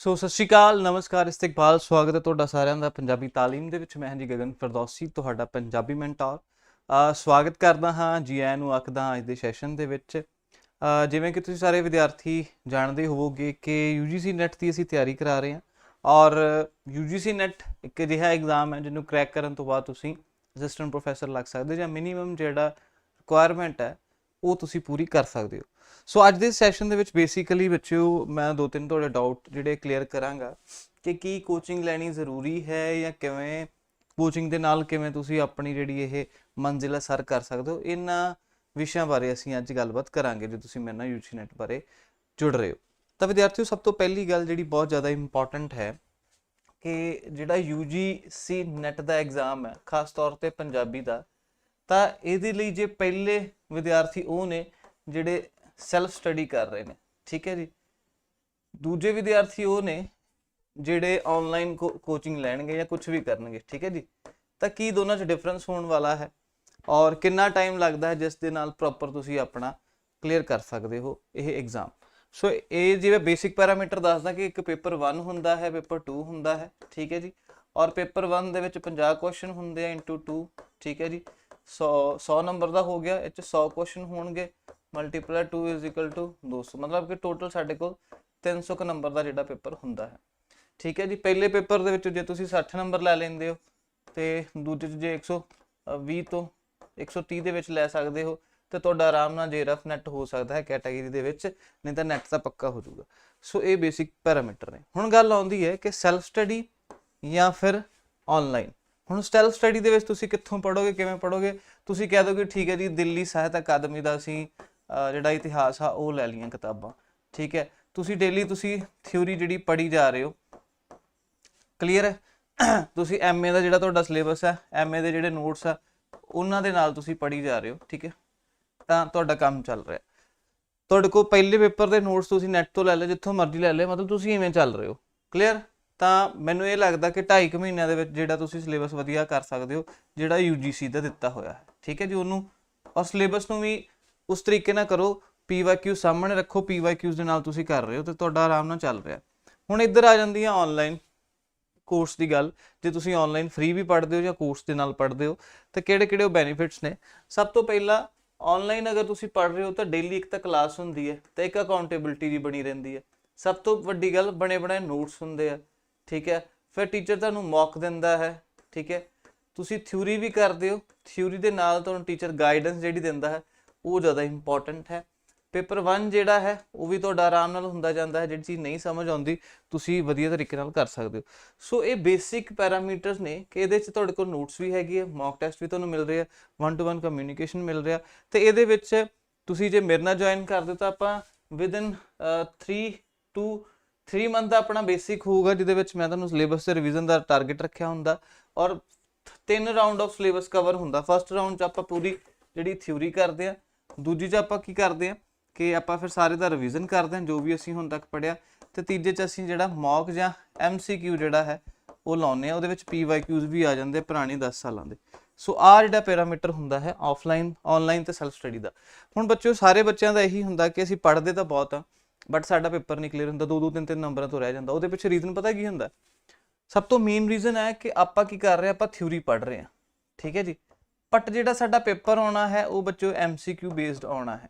ਸੋ ਸਤਿ ਸ਼੍ਰੀ ਅਕਾਲ ਨਮਸਕਾਰ ਇਸਤਕਬਾਲ ਸਵਾਗਤ ਹੈ ਤੁਹਾਡਾ ਸਾਰਿਆਂ ਦਾ ਪੰਜਾਬੀ ਤਾਲੀਮ ਦੇ ਵਿੱਚ। ਮੈਂ ਹਾਂ ਜੀ ਗਗਨ ਫਿਰਦੌਸੀ ਤੁਹਾਡਾ ਪੰਜਾਬੀ ਮੈਂਟਰ। ਅ, ਸਵਾਗਤ ਕਰਦਾ ਹਾਂ ਜੀ ਆਇਆਂ ਨੂੰ ਆਖਦਾ ਅੱਜ ਦੇ ਸੈਸ਼ਨ ਦੇ ਵਿੱਚ। ਜਿਵੇਂ ਕਿ ਤੁਸੀਂ ਸਾਰੇ ਵਿਦਿਆਰਥੀ ਜਾਣਦੇ ਹੋਵੋਗੇ ਕਿ UGC ਨੈਟ ਦੀ ਅਸੀਂ ਤਿਆਰੀ ਕਰਾ ਰਹੇ ਹਾਂ। ਔਰ UGC ਨੈਟ ਇੱਕ ਅਜਿਹਾ ਐਗਜ਼ਾਮ ਹੈ ਜਿਹਨੂੰ ਕ੍ਰੈਕ ਕਰਨ ਤੋਂ ਬਾਅਦ ਤੁਸੀਂ ਅਸਿਸਟੈਂਟ ਪ੍ਰੋਫੈਸਰ ਲੱਗ ਸਕਦੇ ਜਾਂ ਮਿਨੀਮਮ ਜਿਹੜਾ ਰਿਕੁਆਇਰਮੈਂਟ ਹੈ ਉਹ ਤੁਸੀਂ ਪੂਰੀ ਕਰ ਸਕਦੇ ਹੋ। ਸੋ ਅੱਜ ਦੇ ਸੈਸ਼ਨ ਦੇ ਵਿੱਚ ਬੇਸਿਕਲੀ ਬੱਚਿਓ, ਮੈਂ ਦੋ ਤਿੰਨ ਤੁਹਾਡੇ ਡਾਊਟ ਜਿਹੜੇ ਕਲੀਅਰ ਕਰਾਂਗਾ ਕਿ ਕੀ ਕੋਚਿੰਗ ਲੈਣੀ ਜ਼ਰੂਰੀ ਹੈ ਜਾਂ ਕਿਵੇਂ ਕੋਚਿੰਗ ਦੇ ਨਾਲ ਕਿਵੇਂ ਤੁਸੀਂ ਆਪਣੀ ਜਿਹੜੀ ਇਹ ਮੰਜ਼ਿਲ ਹੈ ਸਰ ਕਰ ਸਕਦੇ ਹੋ। ਇਹਨਾਂ ਵਿਸ਼ਿਆਂ ਬਾਰੇ ਅਸੀਂ ਅੱਜ ਗੱਲਬਾਤ ਕਰਾਂਗੇ ਜੇ ਤੁਸੀਂ ਮੇਰੇ ਨਾਲ ਯੂਜੀ ਨੈਟ ਬਾਰੇ ਜੁੜ ਰਹੇ ਹੋ। ਤਾਂ ਵਿਦਿਆਰਥੀਓ, ਸਭ ਤੋਂ ਪਹਿਲੀ ਗੱਲ ਜਿਹੜੀ ਬਹੁਤ ਜ਼ਿਆਦਾ ਇੰਪੋਰਟੈਂਟ ਹੈ ਕਿ ਜਿਹੜਾ UGC ਨੈਟ ਦਾ ਐਗਜ਼ਾਮ ਹੈ, ਖਾਸ ਤੌਰ ਤੇ ਪੰਜਾਬੀ ਦਾ ਤਾਂ ਇਹਦੇ ਲਈ ਜੇ ਪਹਿਲੇ ਵਿਦਿਆਰਥੀ ਉਹ ਨੇ ਜਿਹੜੇ ਸੈਲਫ ਸਟੱਡੀ ਕਰ ਰਹੇ ਨੇ, ਠੀਕ ਹੈ ਜੀ। ਦੂਜੇ ਵਿਦਿਆਰਥੀ ਉਹ ਨੇ ਜਿਹੜੇ ਆਨਲਾਈਨ ਕੋਚਿੰਗ ਲੈਣਗੇ ਜਾਂ ਕੁਝ ਵੀ ਕਰਨਗੇ, ਠੀਕ ਹੈ ਜੀ। ਤਾਂ ਕੀ ਦੋਨਾਂ 'ਚ ਡਿਫਰੈਂਸ ਹੋਣ ਵਾਲਾ ਹੈ? ਔਰ ਕਿੰਨਾ ਟਾਈਮ ਲੱਗਦਾ ਹੈ ਜਿਸ ਦੇ ਨਾਲ ਪ੍ਰੋਪਰ ਤੁਸੀਂ ਆਪਣਾ ਕਲੀਅਰ ਕਰ ਸਕਦੇ ਹੋ ਇਹ ਐਗਜ਼ਾਮ ਸੋ ਇਹ ਜਿਵੇਂ ਬੇਸਿਕ ਪੈਰਾਮੀਟਰ ਦੱਸਦਾ ਕਿ ਇੱਕ ਪੇਪਰ 1 ਹੁੰਦਾ ਹੈ ਪੇਪਰ 2 ਹੁੰਦਾ ਹੈ, ਠੀਕ ਹੈ ਜੀ। ਔਰ ਪੇਪਰ 1 ਦੇ ਵਿੱਚ 50 ਕੁਐਸਚਨ ਹੁੰਦੇ ਆ ਇਨਟੂ 2 ਠੀਕ ਹੈ ਜੀ। 100 100 ਨੰਬਰ ਦਾ ਹੋ ਗਿਆ, ਇਹ ਚ 100 ਕੁਐਸਚਨ ਹੋਣਗੇ ਮਲਟੀਪਲਾਈ 2 200 ਮਤਲਬ ਕਿ ਟੋਟਲ ਸਾਡੇ ਕੋਲ 300 ਕ ਨੰਬਰ ਦਾ ਜਿਹੜਾ ਪੇਪਰ ਹੁੰਦਾ ਹੈ। ਠੀਕ ਹੈ ਜੀ, ਪਹਿਲੇ ਪੇਪਰ ਦੇ ਵਿੱਚ ਜੇ ਤੁਸੀਂ 60 ਨੰਬਰ ਲੈ ਲੈਂਦੇ ਹੋ, ਤੇ ਦੂਜੇ ਚ ਜੇ 120 ਤੋਂ 130 ਦੇ ਵਿੱਚ ਲੈ ਸਕਦੇ ਹੋ, ਤੇ ਤੁਹਾਡਾ ਆਰਾਮ ਨਾਲ ਜੇ ਰਫ ਨੈਟ ਹੋ ਸਕਦਾ ਹੈ ਕੈਟਾਗਰੀ ਦੇ ਵਿੱਚ, ਨਹੀਂ ਤਾਂ ਨੈਟ ਤਾਂ ਪੱਕਾ ਹੋ ਜਾਊਗਾ। ਸੋ ਇਹ ਬੇਸਿਕ ਪੈਰਾਮੀਟਰ ਨੇ। ਹੁਣ ਗੱਲ ਆਉਂਦੀ ਹੈ ਕਿ ਸੈਲਫ ਸਟੱਡੀ ਜਾਂ ਫਿਰ ਆਨਲਾਈਨ ਹੁਣ ਸੈਲਫ ਸਟੱਡੀ ਦੇ ਵਿੱਚ ਤੁਸੀਂ ਕਿੱਥੋਂ ਪੜੋਗੇ ਕਿਵੇਂ ਪੜੋਗੇ ਤੁਸੀਂ ਕਹਿ ਦੋਗੇ ਠੀਕ ਹੈ ਜੀ, ਦਿੱਲੀ ਸਾਹਿਤ ਅਕਾਦਮੀ ਦਾ ਅਸੀਂ ਜਿਹੜਾ ਇਤਿਹਾਸ ਆ, ਉਹ ਲੈ ਲਈਆਂ ਕਿਤਾਬਾਂ। ਠੀਕ ਹੈ? ਤੁਸੀਂ ਡੇਲੀ ਤੁਸੀਂ ਥਿਊਰੀ ਜਿਹੜੀ ਪੜ੍ਹੀ ਜਾ ਰਹੇ ਹੋ ਕਲੀਅਰ ਹੈ? ਤੁਸੀਂ ਐਮਏ ਦਾ ਜਿਹੜਾ ਤੁਹਾਡਾ ਸਿਲੇਬਸ ਹੈ ਐਮਏ ਦੇ ਜਿਹੜੇ ਨੋਟਸ ਆ, ਉਹਨਾਂ ਦੇ ਨਾਲ ਤੁਸੀਂ ਪੜ੍ਹੀ ਜਾ ਰਹੇ ਹੋ, ਠੀਕ ਹੈ? ਤਾਂ ਤੁਹਾਡਾ ਕੰਮ ਚੱਲ ਰਿਹਾ। ਤੁਹਾਡੇ ਕੋਲ ਪਹਿਲੇ ਪੇਪਰ ਦੇ ਨੋਟਸ ਤੁਸੀਂ ਨੈਟ ਤੋਂ ਲੈ ਲਏ ਜਿੱਥੋਂ ਮਰਜ਼ੀ ਲੈ ਲਏ ਮਤਲਬ ਤੁਸੀਂ ਇਵੇਂ ਚੱਲ ਰਹੇ ਹੋ। ਕਲੀਅਰ ਤਾਂ ਮੈਨੂੰ ਇਹ ਲੱਗਦਾ ਕਿ 2.5 ਮਹੀਨਿਆਂ ਦੇ ਵਿੱਚ ਜਿਹੜਾ ਤੁਸੀਂ ਸਿਲੇਬਸ ਵਧੀਆ ਕਰ ਸਕਦੇ ਹੋ, ਜਿਹੜਾ UGC ਦਾ ਦਿੱਤਾ ਹੋਇਆ ਹੈ। ਠੀਕ ਹੈ ਜੀ, ਉਹਨੂੰ ਔਰ ਸਿਲੇਬਸ ਨੂੰ ਵੀ ਉਸ ਤਰੀਕੇ ਨਾਲ ਕਰੋ PYQ ਸਾਹਮਣੇ ਰੱਖੋ PYQs ਦੇ ਨਾਲ ਤੁਸੀਂ ਕਰ ਰਹੇ ਹੋ ਤੇ ਤੁਹਾਡਾ ਆਰਾਮ ਨਾਲ ਚੱਲ ਰਿਹਾ। ਹੁਣ ਇੱਧਰ ਆ ਜਾਂਦੀ ਹੈ ਆਨਲਾਈਨ ਕੋਰਸ ਦੀ ਗੱਲ। ਜੇ ਤੁਸੀਂ ਆਨਲਾਈਨ ਫ੍ਰੀ ਵੀ ਪੜ੍ਹਦੇ ਹੋ ਜਾਂ ਕੋਰਸ ਦੇ ਨਾਲ ਪੜ੍ਹਦੇ ਹੋ, ਤਾਂ ਕਿਹੜੇ ਕਿਹੜੇ ਉਹ ਬੈਨੀਫਿਟਸ ਨੇ? ਸਭ ਤੋਂ ਪਹਿਲਾਂ ਆਨਲਾਈਨ ਅਗਰ ਤੁਸੀਂ ਪੜ੍ਹ ਰਹੇ ਹੋ ਤਾਂ ਡੇਲੀ ਇੱਕ ਤਾਂ ਕਲਾਸ ਹੁੰਦੀ ਹੈ ਤੇ ਇੱਕ ਅਕਾਊਂਟੇਬਿਲਟੀ ਦੀ ਬਣੀ ਰਹਿੰਦੀ ਹੈ। ਸਭ ਤੋਂ ਵੱਡੀ ਗੱਲ ਬਣੇ ਬਣਾਏ ਨੋਟਸ ਹੁੰਦੇ ਆ। ਠੀਕ ਹੈ? ਫਿਰ ਟੀਚਰ ਤੁਹਾਨੂੰ ਮੌਕ ਦਿੰਦਾ ਹੈ, ਠੀਕ ਹੈ? ਤੁਸੀਂ ਥਿਊਰੀ ਵੀ ਕਰਦੇ ਹੋ ਥਿਊਰੀ ਦੇ ਨਾਲ ਤੁਹਾਨੂੰ ਟੀਚਰ ਗਾਈਡੈਂਸ ਜਿਹੜੀ ਦਿੰਦਾ ਹੈ, ਉਹ ਜ਼ਿਆਦਾ ਇੰਪੋਰਟੈਂਟ ਹੈ। ਪੇਪਰ 1 ਜਿਹੜਾ ਹੈ, ਉਹ ਵੀ ਤੁਹਾਡਾ ਆਰਾਮ ਨਾਲ ਹੁੰਦਾ ਜਾਂਦਾ ਹੈ, ਜਿਹੜੀ ਚੀਜ਼ ਨਹੀਂ ਸਮਝ ਆਉਂਦੀ, ਤੁਸੀਂ ਵਧੀਆ ਤਰੀਕੇ ਨਾਲ ਕਰ ਸਕਦੇ ਹੋ। ਸੋ ਇਹ ਬੇਸਿਕ ਪੈਰਾਮੀਟਰਸ ਨੇ ਕਿ ਇਹਦੇ ਵਿੱਚ ਤੁਹਾਡੇ ਕੋਲ ਨੋਟਸ ਵੀ ਹੈਗੀ ਹੈ ਮੌਕ ਟੈਸਟ ਵੀ ਤੁਹਾਨੂੰ ਮਿਲ ਰਿਹਾ ਵਨ ਟੂ ਵਨ ਕਮਿਊਨੀਕੇਸ਼ਨ ਮਿਲ ਰਿਹਾ। ਤੇ ਇਹਦੇ ਵਿੱਚ ਤੁਸੀਂ ਜੇ ਮੇਰੇ ਨਾਲ ਜੁਆਇਨ ਕਰਦੇ ਹੋ ਤਾਂ ਆਪਾਂ ਵਿਦਨ 3 ਟੂ 3 ਮੰਥ ਦਾ ਆਪਣਾ ਬੇਸਿਕ ਹੋਊਗਾ, ਜਿਹਦੇ ਵਿੱਚ ਮੈਂ ਤੁਹਾਨੂੰ ਸਿਲੇਬਸ ਤੇ ਰਿਵੀਜ਼ਨ ਦਾ ਟਾਰਗੇਟ ਰੱਖਿਆ ਹੁੰਦਾ ਔਰ ਤਿੰਨ ਰਾਉਂਡ ਆਫ ਸਿਲੇਬਸ ਕਵਰ ਹੁੰਦਾ। ਫਸਟ ਰਾਉਂਡ 'ਚ ਆਪਾਂ ਪੂਰੀ ਜਿਹੜੀ ਥਿਊਰੀ ਕਰਦੇ ਆ ਦੂਜੀ 'ਚ ਆਪਾਂ ਕੀ ਕਰਦੇ ਆ ਕਿ ਆਪਾਂ ਫਿਰ ਸਾਰੇ ਦਾ ਰਿਵੀਜ਼ਨ ਕਰਦੇ ਹਾਂ, ਜੋ ਵੀ ਅਸੀਂ ਹੁਣ ਤੱਕ ਪੜਿਆ ਤੇ ਤੀਜੇ 'ਚ ਅਸੀਂ ਜਿਹੜਾ ਮੌਕ ਜਾਂ MCQ ਜਿਹੜਾ ਹੈ, ਉਹ ਲਾਉਨੇ ਆ ਉਹਦੇ ਵਿੱਚ PYQs ਵੀ ਆ ਜਾਂਦੇ ਪੁਰਾਣੇ 10 ਸਾਲਾਂ ਦੇ। ਸੋ ਆ ਜਿਹੜਾ ਪੈਰਾਮੀਟਰ ਹੁੰਦਾ ਹੈ ਆਫਲਾਈਨ ਆਨਲਾਈਨ ਤੇ ਸੈਲਫ ਸਟੱਡੀ ਦਾ। ਹੁਣ ਬੱਚਿਓ, ਸਾਰੇ ਬੱਚਿਆਂ ਦਾ ਇਹੀ ਹੁੰਦਾ ਕਿ ਅਸੀਂ ਪੜ੍ਹਦੇ ਤਾਂ ਬਹੁਤ ਆ ਬਟ ਸਾਡਾ ਪੇਪਰ ਨਹੀਂ ਕਲੀਅਰ ਹੁੰਦਾ ਦੋ ਦੋ ਤਿੰਨ ਤਿੰਨ ਨੰਬਰਾਂ ਤੋਂ ਰਹਿ ਜਾਂਦਾ। ਉਹਦੇ ਪਿੱਛੇ ਰੀਜ਼ਨ ਪਤਾ ਕੀ ਹੁੰਦਾ? ਸਭ ਤੋਂ ਮੇਨ ਰੀਜ਼ਨ ਹੈ ਕਿ ਆਪਾਂ ਕੀ ਕਰ ਰਹੇ ਹਾਂ, ਆਪਾਂ ਥਿਊਰੀ ਪੜ੍ਹ ਰਹੇ ਹਾਂ। ਠੀਕ ਹੈ ਜੀ? ਬਟ ਜਿਹੜਾ ਸਾਡਾ ਪੇਪਰ ਆਉਣਾ ਹੈ, ਉਹ ਬੱਚਿਓ MCQ ਬੇਸਡ ਆਉਣਾ ਹੈ।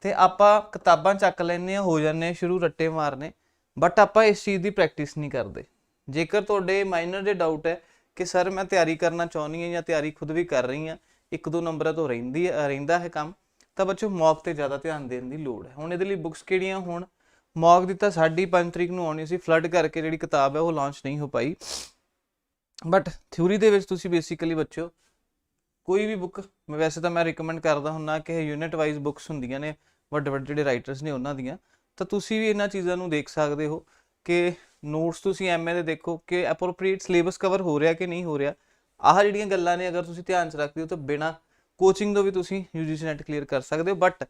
ਤੇ ਆਪਾਂ ਕਿਤਾਬਾਂ ਚੱਕ ਲੈਨੇ ਆ ਹੋ ਜਾਂਦੇ ਆ ਸ਼ੁਰੂ ਰੱਟੇ ਮਾਰਨੇ। ਬਟ ਆਪਾਂ ਇਸ ਚੀਜ਼ ਦੀ ਪ੍ਰੈਕਟਿਸ ਨਹੀਂ ਕਰਦੇ। ਜੇਕਰ ਤੁਹਾਡੇ ਮਾਈਨਰ ਦੇ ਡਾਊਟ ਹੈ ਕਿ ਸਰ ਮੈਂ ਤਿਆਰੀ ਕਰਨਾ ਚਾਹੁੰਦੀ ਹਾਂ ਜਾਂ ਤਿਆਰੀ ਖੁਦ ਵੀ ਕਰ ਰਹੀ ਹਾਂ ਇੱਕ ਦੋ ਨੰਬਰਾਂ ਤੋਂ ਰਹਿੰਦੀ ਰਹਿੰਦਾ ਹੈ ਕੰਮ, ਤਾਂ ਬੱਚੋ ਮੌਕ ਤੇ ਜ਼ਿਆਦਾ ਧਿਆਨ ਦੇਣ ਦੀ ਲੋੜ ਹੈ। ਹੁਣ ਇਹਦੇ ਲਈ ਬੁੱਕਸ ਕਿਹੜੀਆਂ ਹੋਣ? ਮੌਕ ਦਿੱਤਾ ਤਾਂ ਸਾਡੀ 5 ਤਰੀਕ ਨੂੰ ਆਉਣੀ ਸੀ ਫਲੱਡ ਕਰਕੇ ਜਿਹੜੀ ਕਿਤਾਬ ਹੈ ਉਹ ਲਾਂਚ ਨਹੀਂ ਹੋ ਪਾਈ। ਬਟ ਥਿਊਰੀ ਦੇ ਵਿੱਚ ਤੁਸੀਂ ਬੇਸਿਕਲੀ ਬੱਚੋ ਕੋਈ ਵੀ ਬੁੱਕ ਮੈਂ ਵੈਸੇ ਤਾਂ ਮੈਂ ਰეკਮੈਂਡ ਕਰਦਾ ਹੁੰਨਾ ਕਿ ਇਹ ਯੂਨਿਟ ਵਾਈਜ਼ ਬੁੱਕਸ ਹੁੰਦੀਆਂ ਨੇ, ਵੱਡੇ ਵੱਡੇ ਜਿਹੜੇ ਰਾਈਟਰਸ ਨੇ ਉਹਨਾਂ ਦੀਆਂ। ਤਾਂ ਤੁਸੀਂ ਵੀ ਇਹਨਾਂ ਚੀਜ਼ਾਂ ਨੂੰ ਦੇਖ ਸਕਦੇ ਹੋ ਕਿ ਨੋਟਸ ਤੁਸੀਂ ਐਮਏ ਦੇ ਦੇਖੋ ਕਿ ਐਪਰੋਪ੍ਰੀਏਟ ਸਿਲੇਬਸ ਕਵਰ ਹੋ ਰਿਹਾ ਕਿ ਨਹੀਂ ਹੋ ਰਿਹਾ। ਆਹ ਜਿਹੜੀਆਂ ਗੱਲਾਂ ਨੇ, ਅਗਰ ਤੁਸੀਂ ਧਿਆਨ ਚ ਰੱਖਦੇ ਹੋ ਤਾਂ ਬਿਨਾ ਕੋਚਿੰਗ ਤੋਂ ਵੀ ਤੁਸੀਂ UGC ਨੈਟ ਕਲੀਅਰ ਕਰ ਸਕਦੇ ਹੋ। ਬਟ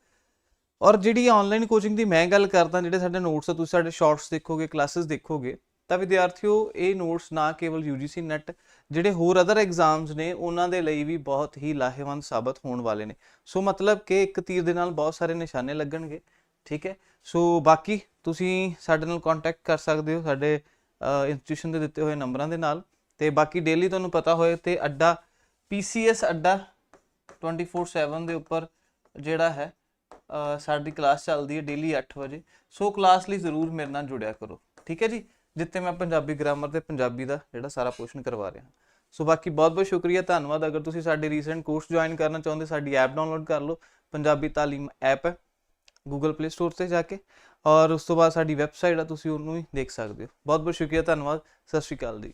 ਔਰ ਜਿਹੜੀ ਆਨਲਾਈਨ ਕੋਚਿੰਗ ਦੀ ਮੈਂ ਗੱਲ ਕਰਦਾ, ਜਿਹੜੇ ਸਾਡੇ ਨੋਟਸ ਆ, ਤੁਸੀਂ ਸਾਡੇ ਸ਼ਾਰਟਸ ਦੇਖੋਗੇ ਕਲਾਸਿਸ ਦੇਖੋਗੇ, ਤਾਂ ਵਿਦਿਆਰਥੀਓ, ਇਹ ਨੋਟਸ ਨਾ ਕੇਵਲ UGC ਨੈਟ ਜਿਹੜੇ ਹੋਰ ਅਦਰ ਐਗਜ਼ਾਮਸ ਨੇ, ਉਹਨਾਂ ਦੇ ਲਈ ਵੀ ਬਹੁਤ ਹੀ ਲਾਹੇਵੰਦ ਸਾਬਤ ਹੋਣ ਵਾਲੇ ਨੇ। ਸੋ ਮਤਲਬ ਕਿ ਇੱਕ ਤੀਰ ਦੇ ਨਾਲ ਬਹੁਤ ਸਾਰੇ ਨਿਸ਼ਾਨੇ ਲੱਗਣਗੇ, ਠੀਕ ਹੈ? ਸੋ ਬਾਕੀ ਤੁਸੀਂ ਸਾਡੇ ਨਾਲ ਕੰਟੈਕਟ ਕਰ ਸਕਦੇ ਹੋ, ਸਾਡੇ ਇੰਸਟੀਟਿਊਸ਼ਨ ਦੇ ਦਿੱਤੇ ਹੋਏ ਨੰਬਰਾਂ ਦੇ ਨਾਲ। ਤੇ ਬਾਕੀ ਡੇਲੀ ਤੁਹਾਨੂੰ ਪਤਾ ਹੋਏ ਤੇ ਅੱਡਾ PCS ਅੱਡਾ 24/7 ਦੇ ਉੱਪਰ ਜਿਹੜਾ ਹੈ ਸਾਡੀ ਕਲਾਸ ਚੱਲਦੀ ਹੈ ਡੇਲੀ 8 ਵਜੇ। ਸੋ ਕਲਾਸ ਲਈ ਜ਼ਰੂਰ ਮੇਰੇ ਨਾਲ ਜੁੜਿਆ ਕਰੋ। ਠੀਕ ਹੈ ਜੀ? ਜਿੱਥੇ ਮੈਂ ਪੰਜਾਬੀ ਗ੍ਰਾਮਰ ਤੇ ਪੰਜਾਬੀ ਦਾ ਜਿਹੜਾ ਸਾਰਾ ਪੋਰਸ਼ਨ ਕਰਵਾ ਰਿਹਾ। ਸੋ ਬਾਕੀ ਬਹੁਤ ਬਹੁਤ ਸ਼ੁਕਰੀਆ, ਧੰਨਵਾਦ। ਅਗਰ ਤੁਸੀਂ ਸਾਡੇ ਰੀਸੈਂਟ ਕੋਰਸ ਜੁਆਇਨ ਕਰਨਾ ਚਾਹੁੰਦੇ, ਸਾਡੀ ਐਪ ਡਾਊਨਲੋਡ ਕਰ ਲਓ। ਪੰਜਾਬੀ ਤਾਲੀਮ ਐਪ ਹੈ ਗੂਗਲ ਪਲੇ ਸਟੋਰ ਤੇ ਜਾ ਕੇ। ਔਰ ਉਸ ਤੋਂ ਬਾਅਦ ਸਾਡੀ ਵੈਬਸਾਈਟ ਆ, ਤੁਸੀਂ ਉਹਨੂੰ ਵੀ ਦੇਖ ਸਕਦੇ ਹੋ। ਬਹੁਤ ਬਹੁਤ ਸ਼ੁਕਰੀਆ, ਧੰਨਵਾਦ। ਸਤਿ ਸ਼੍ਰੀ ਅਕਾਲ ਜੀ।